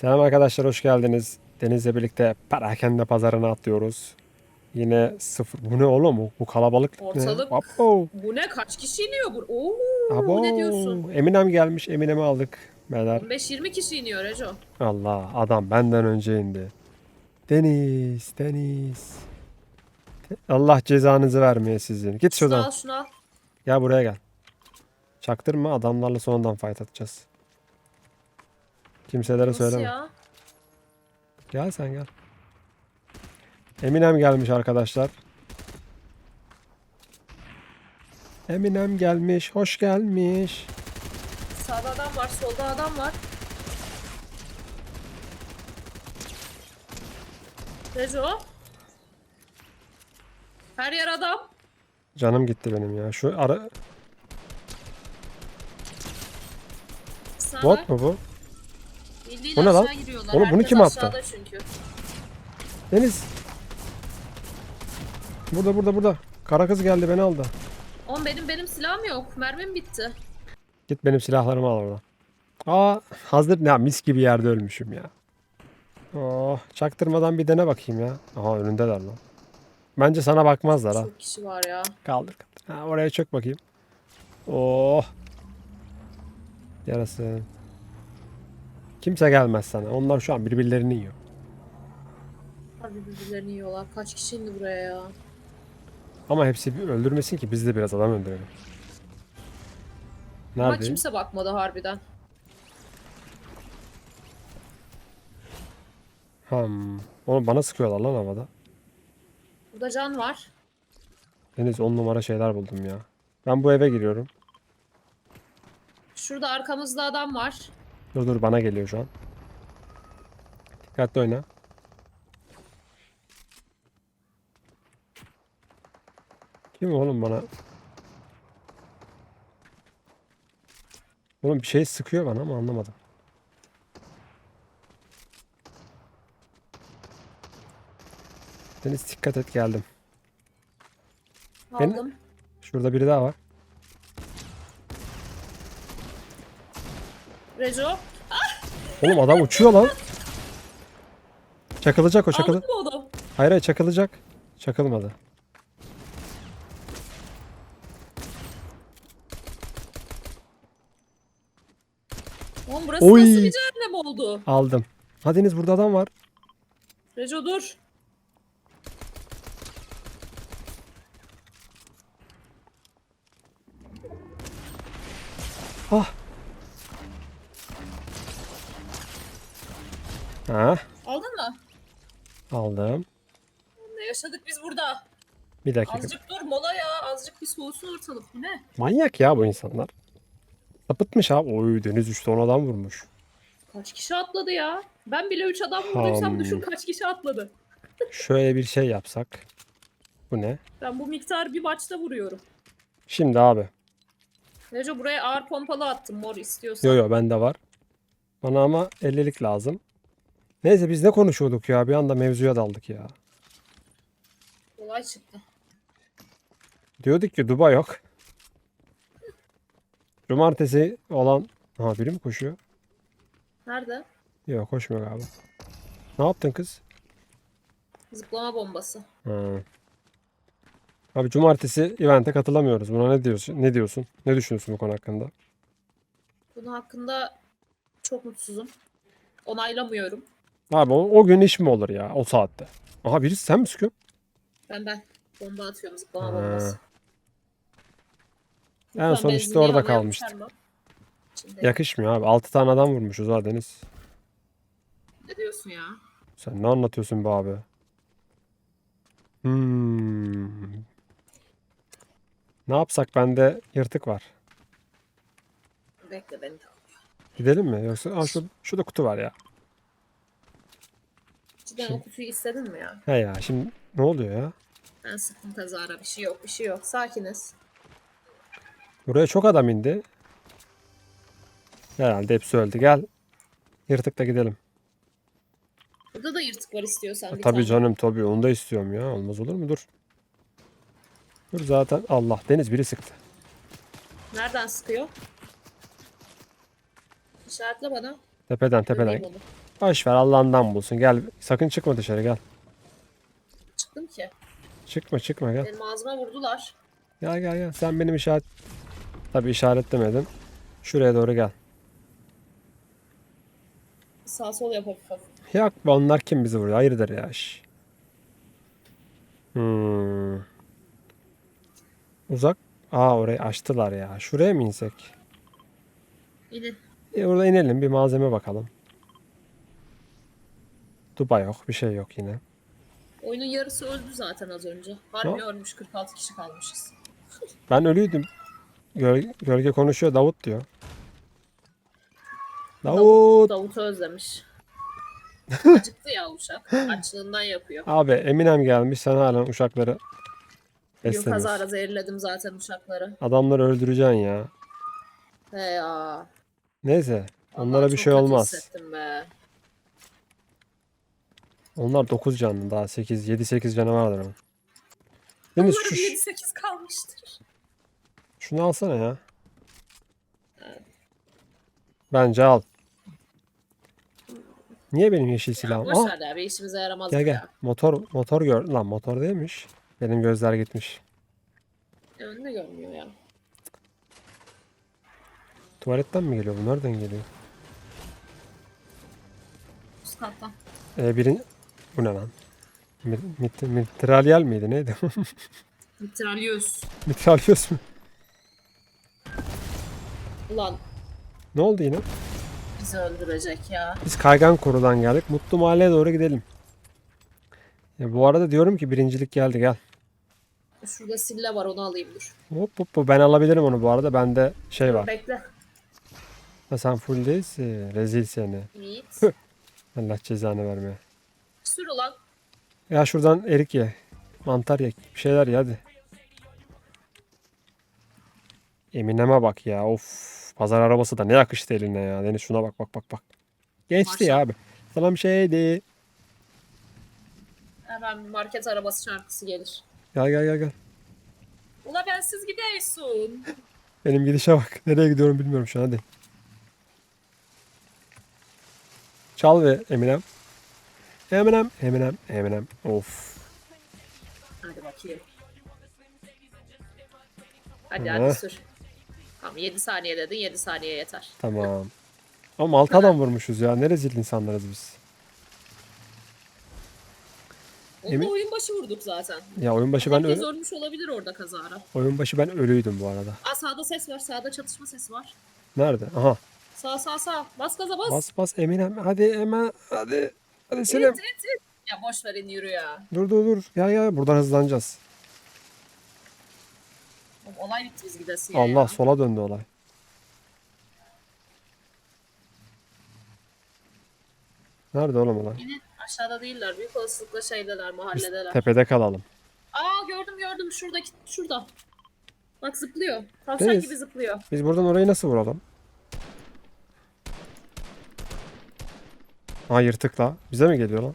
Selam arkadaşlar hoş geldiniz. Deniz'le birlikte perakende pazarına atlıyoruz. Yine sıfır. Bu ne oğlum? Bu, bu kalabalık ne? Ortalık- Abo. Bu ne? Kaç kişi iniyor bu? Oo, Abo. ne diyorsun? Eminem gelmiş. Eminem'i aldık. Beyler. 15-20 kişi iniyor Reco. Allah adam benden önce indi. Deniz, Deniz. Allah cezanızı vermeye sizin. Git Şunu şuradan. al şunu al. Gel buraya gel. Çaktırma adamlarla sonradan fight atacağız. Kimselere Nasıl söyleme. ya? Gel sen gel. Eminem gelmiş arkadaşlar. Eminem gelmiş, hoş gelmiş. Sağda adam var, solda adam var. Reco. Her yer adam. Canım gitti benim ya. Şu ara Sana bot mu bu? Bildiğin Bu ne lan? aşağı giriyorlar. Oğlum bunu Herkes kim attı? aşağıda çünkü. Deniz. Burada burada burada. Kara kız geldi beni aldı. Oğlum benim benim silahım yok. Mermim bitti. Git benim silahlarımı al oradan. Aa hazır ne mis gibi yerde ölmüşüm ya. Oh çaktırmadan bir dene bakayım ya. Aha önündeler lan. Bence sana bakmazlar ha. Çok kişi var ya. Kaldır kaldır. Ha, oraya çök bakayım. Oh. Yarası. Kimse gelmez sana. Onlar şu an birbirlerini yiyor. Harbi birbirlerini yiyorlar. Kaç kişi indi buraya ya? Ama hepsi bir öldürmesin ki biz de biraz adam öldürelim. Ama Nerede? kimse bakmadı harbiden. Hmm. Onu bana sıkıyorlar lan havada. Burada can var. Deniz on numara şeyler buldum ya. Ben bu eve giriyorum. Şurada arkamızda adam var. Dur dur bana geliyor şu an. Dikkatli oyna. Kim oğlum bana? Oğlum bir şey sıkıyor bana ama anlamadım. Deniz dikkat et geldim. Ben- Aldım. Şurada biri daha var. Reco. Oğlum adam uçuyor lan. Çakılacak o çakılı. Aldın mı onu? Hayır hayır çakılacak. Çakılmadı. Oğlum burası Oy. nasıl bir cehennem oldu? Aldım. Ha Deniz burada adam var. Reco dur. Ah. Ha Aldın mı? aldım. Ne yaşadık biz burada? Bir dakika. Azıcık dur mola ya. Azıcık bir soğusun ortalık. Bu ne? Manyak ya bu insanlar. Sapıtmış abi. Oy Deniz 3 ton adam vurmuş. Kaç kişi atladı ya? Ben bile 3 adam vurduysam Hmm. düşün kaç kişi atladı. Şöyle bir şey yapsak. Bu ne? Ben bu miktar bir maçta vuruyorum. Şimdi abi. Reco buraya ağır pompalı attım mor istiyorsan. Yo yo bende var. Bana ama 50'lik lazım. Neyse biz ne konuşuyorduk ya? Bir anda mevzuya daldık ya. Olay çıktı. Diyorduk ki Dubai yok. Cumartesi olan... Ha biri mi koşuyor? Nerede? Yok koşmuyor galiba. Ne yaptın kız? Zıplama bombası. Ha. Abi cumartesi event'e katılamıyoruz. Buna ne diyorsun? Ne diyorsun? Ne düşünüyorsun bu konu hakkında? Bunun hakkında çok mutsuzum. Onaylamıyorum. Abi o, o gün iş mi olur ya o saatte? Aha birisi sen mi sıkıyorsun? Ben ben bomba atıyorum zıplama bombası. En son işte orada kalmıştık. Yakışmıyor abi. 6 tane adam vurmuşuz ha Deniz. ne diyorsun ya? Sen ne anlatıyorsun be abi? Hmm. Ne yapsak bende yırtık var. Bekle beni de. Gidelim mi? Yoksa Aa, şu, şurada kutu var ya. Cidden Şey- o kutuyu istedin mi ya? He ya şimdi ne oluyor ya? Ben sıktım kazara. Bir şey yok, bir şey yok. Sakiniz. Buraya çok adam indi. Herhalde hepsi öldü. Gel. Yırtıkla gidelim. Burada da yırtık var istiyorsan bir tabii tane. canım tabii onu da istiyorum ya. Olmaz olur mu? Dur. Dur zaten. Allah Deniz biri sıktı. Nereden sıkıyor? İşaretle bana. Tepeden tepeden. Onu. Boş ver Allah'ından bulsun. Gel sakın çıkma dışarı gel. Çıktım ki. Çıkma çıkma gel. Benim ağzıma vurdular. Gel gel gel. Sen benim işaret... Tabii işaretlemedin. Şuraya doğru gel. Sağ sol yap hafif. Yok onlar kim bizi vuruyor? Hayırdır ya iş. Hmm. Uzak. Aa orayı açtılar ya. Şuraya mı insek? İnin. E, orada inelim bir malzeme bakalım. Duba yok. Bir şey yok yine. Oyunun yarısı öldü zaten az önce. Harbi ölmüş 46 kişi kalmışız. Ben ölüydüm. Göl- gölge konuşuyor. Davut diyor. Davut. Davut'u özlemiş. Acıktı ya uşak. Açlığından yapıyor. Abi Eminem gelmiş. Sen halen uşakları Bugün beslemiyorsun. kazara zehirledim zaten uşakları. Adamları öldüreceksin ya. He ya. Neyse. Vallahi Onlara bir çok şey olmaz. be. Onlar 9 canlı daha 8 7 8 canı vardır onun. Deniz şu, 7-8 kalmıştır. şunu alsana ya. Bence al. Niye benim yeşil silahım? Boş Aa, ver ya bir işimize yaramaz gel gel. ya. Motor motor gör. Lan motor değilmiş. Benim gözler gitmiş. Önünde görmüyor ya. Tuvaletten mi geliyor bu? Nereden geliyor? Üst kattan. Ee, birin... Bu ne lan? Mi- mit- Mitralyal miydi? Neydi? Mitralyöz. Mitralyöz mü? Ulan Ne oldu yine? bizi öldürecek ya. Biz Kaygan Koru'dan geldik. Mutlu Mahalle'ye doğru gidelim. Ya bu arada diyorum ki birincilik geldi gel. Şurada sille var onu alayım dur. Hop hop hop ben alabilirim onu bu arada. Bende şey var. Bekle. Ha, sen full değilsin. Rezil seni. Yiğit. Allah cezanı vermeye. Sür ulan. Ya şuradan erik ye. Mantar ye. Bir şeyler ye hadi. Eminem'e bak ya. Of. Pazar arabası da ne yakıştı eline ya. Deniz şuna bak bak bak bak. Geçti ya abi. Sana bir şeydi. Hemen bir market arabası şarkısı gelir. Gel gel gel gel. Ula bensiz gidiyorsun. Benim gidişe bak. Nereye gidiyorum bilmiyorum şu an hadi. Çal ve Eminem. Eminem, Eminem, Eminem. Of. Hadi bakayım. Hadi hadi sür. Tamam 7 saniye dedin 7 saniye yeter. Tamam. Ama altı adam vurmuşuz ya. Ne rezil insanlarız biz. Onu Emin- da oyun başı vurduk zaten. Ya oyun başı ben Herkes ö- ölmüş olabilir orada kazara. oyun başı ben ölüydüm bu arada. Aa sağda ses var sağda çatışma sesi var. Nerede? Aha. Sağ sağ sağ bas gaza bas. Bas bas Eminem. Hadi Emine. Hadi. Hadi Selim. İt, it, it. Ya boş verin yürü ya. Dur dur dur. Gel gel. Buradan hızlanacağız. Oğlum, Olay bitti biz gidesin ya. Allah sola döndü olay. Nerede oğlum olay? Yine aşağıda değiller. Büyük olasılıkla şeydeler, Biz mahalledeler. tepede kalalım. Aa gördüm gördüm şuradaki şurada. Bak zıplıyor. Tavşan Deniz. gibi zıplıyor. Biz buradan orayı nasıl vuralım? Ha yırtıkla. Bize mi geliyor lan?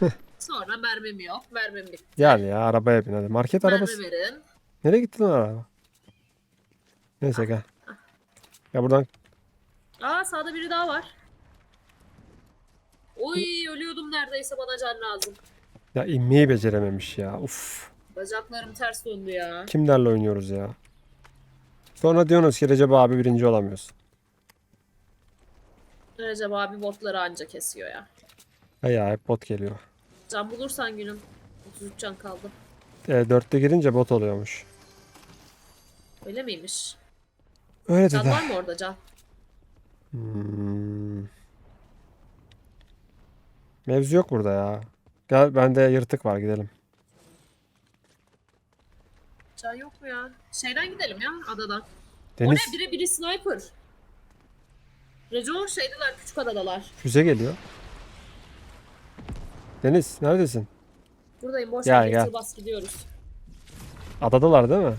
Sonra mermim yok. Mermim bitti. Gel ya arabaya bin hadi. Market arabası. Mermi verin. Nereye gitti lan araba? Neyse gel. Ya buradan Aa sağda biri daha var. Oy ölüyordum neredeyse bana can lazım. ya inmeyi becerememiş ya. Uf. Bacaklarım ters döndü ya. Kimlerle oynuyoruz ya? Sonra diyorsunuz ki Recep abi birinci olamıyorsun. Recep abi botları anca kesiyor ya. Ya hep bot geliyor. Can bulursan günüm. 33 can kaldı. E, dörtte girince bot oluyormuş. Öyle miymiş? Öyle Can dedi. var mı orada can? Hmm. Mevzu yok burada ya. Gel bende yırtık var gidelim. Can yok mu ya? Şeyden gidelim ya adadan. O Deniz ne? Biri biri sniper. Reco şeydeler küçük adadalar. füze geliyor. Deniz neredesin? Buradayım boş Gel, gel. bas gidiyoruz. Adadalar değil mi?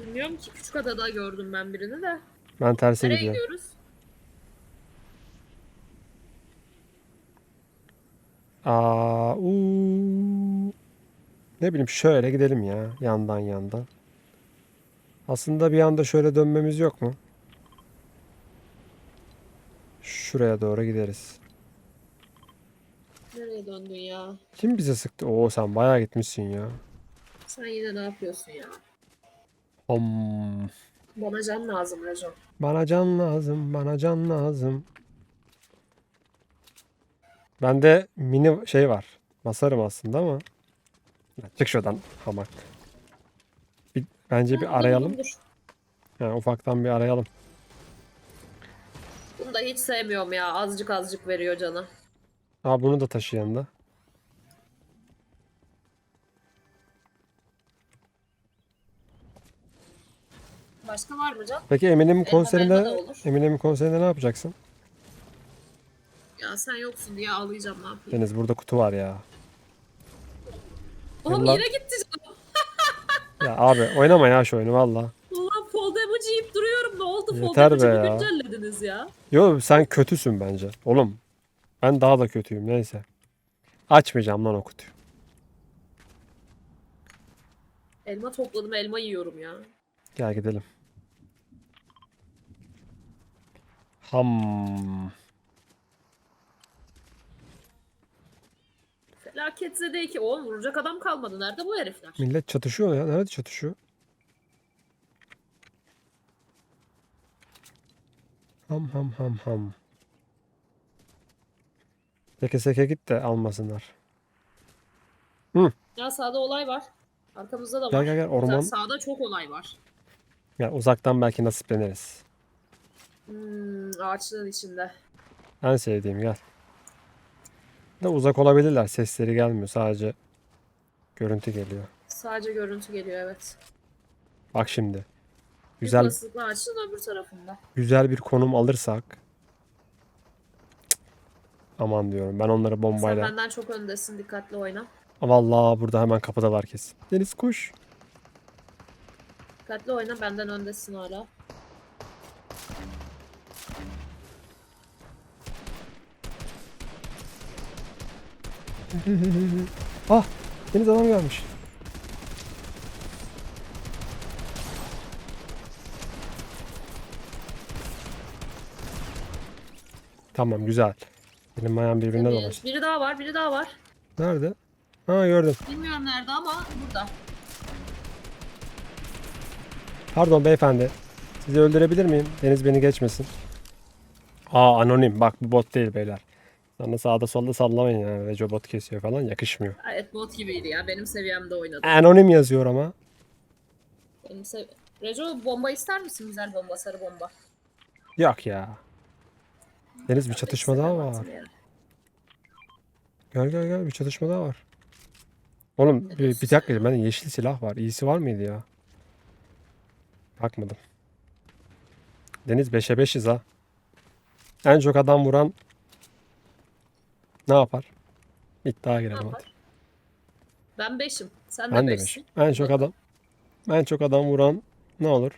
Bilmiyorum ki küçük adada gördüm ben birini de. Ben terse Nereye gidiyorum. gidiyoruz? Aa, uu. Ne bileyim şöyle gidelim ya. Yandan yandan. Aslında bir anda şöyle dönmemiz yok mu? Şuraya doğru gideriz. Nereye döndün ya? Kim bize sıktı? Oo sen bayağı gitmişsin ya. Sen yine ne yapıyorsun ya? Om. Bana can lazım Rejo. Bana can lazım, bana can lazım. Bende mini şey var. Basarım aslında ama. Ya Çık şuradan hamak. Bir, bence bir arayalım. dur. Yani ufaktan bir arayalım. Bunu da hiç sevmiyorum ya. Azıcık azıcık veriyor canı. Aa bunu da taşı yanında. Başka var mı can? Peki Eminem'in konserinde. Eminem'in konserinde ne yapacaksın? Ya sen yoksun diye ağlayacağım ne yapayım. Deniz burada kutu var ya. Oğlum Yıllar- yine gitti canım. Ya abi oynama ya şu oyunu valla. Ulan fall damage yiyip duruyorum. Ne oldu? Fall Yeter be damage'ı mı güncellediniz ya? Yo sen kötüsün bence. Oğlum ben daha da kötüyüm neyse. Açmayacağım lan o kutuyu. Elma topladım elma yiyorum ya. Gel gidelim. Ham. Felaket zede ki. Oğlum vuracak adam kalmadı. Nerede bu herifler? Millet çatışıyor ya. Nerede çatışıyor? Ham ham ham ham. Seke seke git de almasınlar. Ya sağda olay var. Arkamızda da var. Gel gel gel orman. Sağda çok olay var. Ya uzaktan belki nasipleniriz. Hmm, ağaçların içinde. En sevdiğim gel. De uzak olabilirler. Sesleri gelmiyor. Sadece görüntü geliyor. Sadece görüntü geliyor evet. Bak şimdi. Bir Güzel olasılıkla ağaçın öbür tarafında. güzel bir konum alırsak Cık. aman diyorum. Ben onları Sen bombayla. benden çok öndesin. Dikkatli oyna. Vallahi burada hemen kapıdalar kesin. Deniz kuş. Dikkatli oyna. Benden öndesin hala. Ah! Deniz adam gelmiş. Tamam güzel. Benim ayağım birbirine dolaştı. Biri daha var. Biri daha var. Nerede? Ha gördüm. Bilmiyorum nerede ama burada. Pardon beyefendi. Sizi öldürebilir miyim? Deniz beni geçmesin. Aa anonim. Bak bu bot değil beyler. Sana sağda solda sallamayın yani. Reco bot kesiyor falan yakışmıyor. Evet bot gibiydi ya. Benim seviyemde oynadı. Anonim yazıyor ama. Benim sev... Reco bomba ister misin? Güzel bomba, sarı bomba. Yok ya. Deniz bir çatışma daha var. Gel gel gel bir çatışma daha var. Oğlum bir, bir dakika bende yeşil silah var. İyisi var mıydı ya? Bakmadım. Deniz 5'e 5'iz ha. En çok adam vuran ne yapar? İddia Ne girelim hadi. Ben beşim. Sen Ben de de beşsin. 5. En çok adam en çok adam vuran ne olur?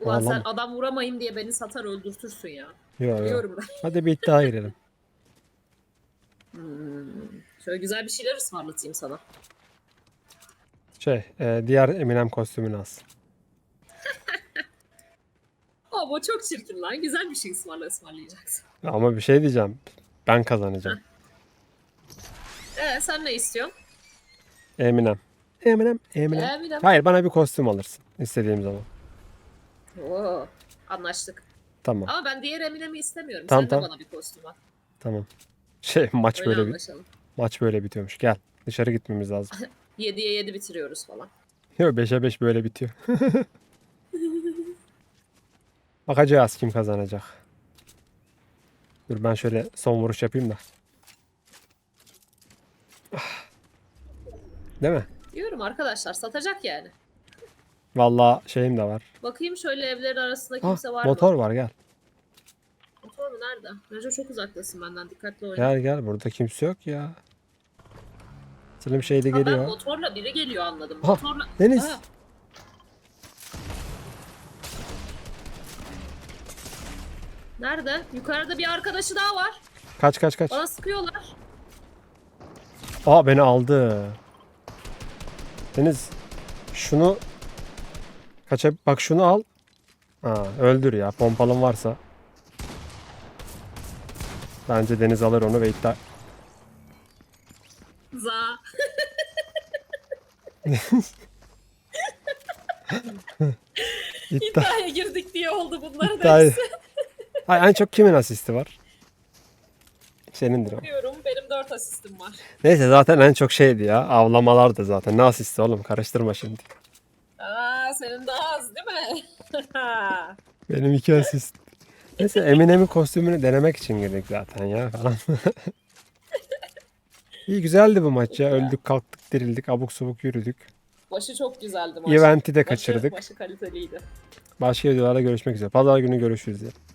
Ulan sen Ağlama. adam vuramayın diye beni satar öldürtürsün ya. Yok yok. Biliyorum ben. Hadi bir iddia girelim. Şöyle güzel bir şeyler ısmarlatayım sana. Şey, e, diğer Eminem kostümünü as. Aa bu çok çirkin lan. Güzel bir şey ısmarla ısmarlayacaksın. Ama bir şey diyeceğim. Ben kazanacağım. Ee sen ne istiyorsun? Eminem. Eminem, Eminem. Eminem. Hayır bana bir kostüm alırsın istediğim zaman. Oo, anlaştık. Tamam, Ama ben diğer Eminem'i istemiyorum. Tamam, sen tamam. de bana bir kostüm al. tamam. Şey maç Öyle böyle bir anlaşalım. maç böyle bitiyormuş. Gel. Dışarı gitmemiz lazım. 7'ye 7 bitiriyoruz falan. Yok 5'e 5 böyle bitiyor. Bakacağız kim kazanacak. Dur ben şöyle son vuruş yapayım da. Değil mi? Diyorum arkadaşlar satacak yani. Vallahi şeyim de var. Bakayım şöyle evlerin arasında Ah, kimse var motor mı? var gel. Motor mu nerede? Reco çok uzaktasın benden dikkatli oyna. Gel gel burada kimse yok ya. Slim şeyde Ha, ben geliyor. motorla biri geliyor anladım. Ha, Motorla... Deniz. Ha, Nerede? Yukarıda bir arkadaşı daha var. Kaç kaç kaç. Bana sıkıyorlar. Aa beni aldı. Deniz şunu Kaça bak şunu al. Ha, öldür ya. Pompalın varsa. Bence Deniz alır onu ve iddia... Za. iddia... İddiaya girdik diye oldu bunların iddia... hepsi. Ay, en çok kimin asisti var? Senindir o. Diyorum benim 4 asistim var. Neyse zaten en çok şeydi ya. Avlamalardı zaten. Ne asisti oğlum karıştırma şimdi. Aa senin daha az değil mi? Benim iki asist. Neyse Eminem'in kostümünü denemek için girdik zaten ya falan. İyi güzeldi bu maç ya. Öldük kalktık dirildik abuk subuk yürüdük. Başı çok güzeldi maç. Event'i de Başı- kaçırdık. Başı kaliteliydi. Başka videolarda görüşmek üzere. Pazar günü görüşürüz ya.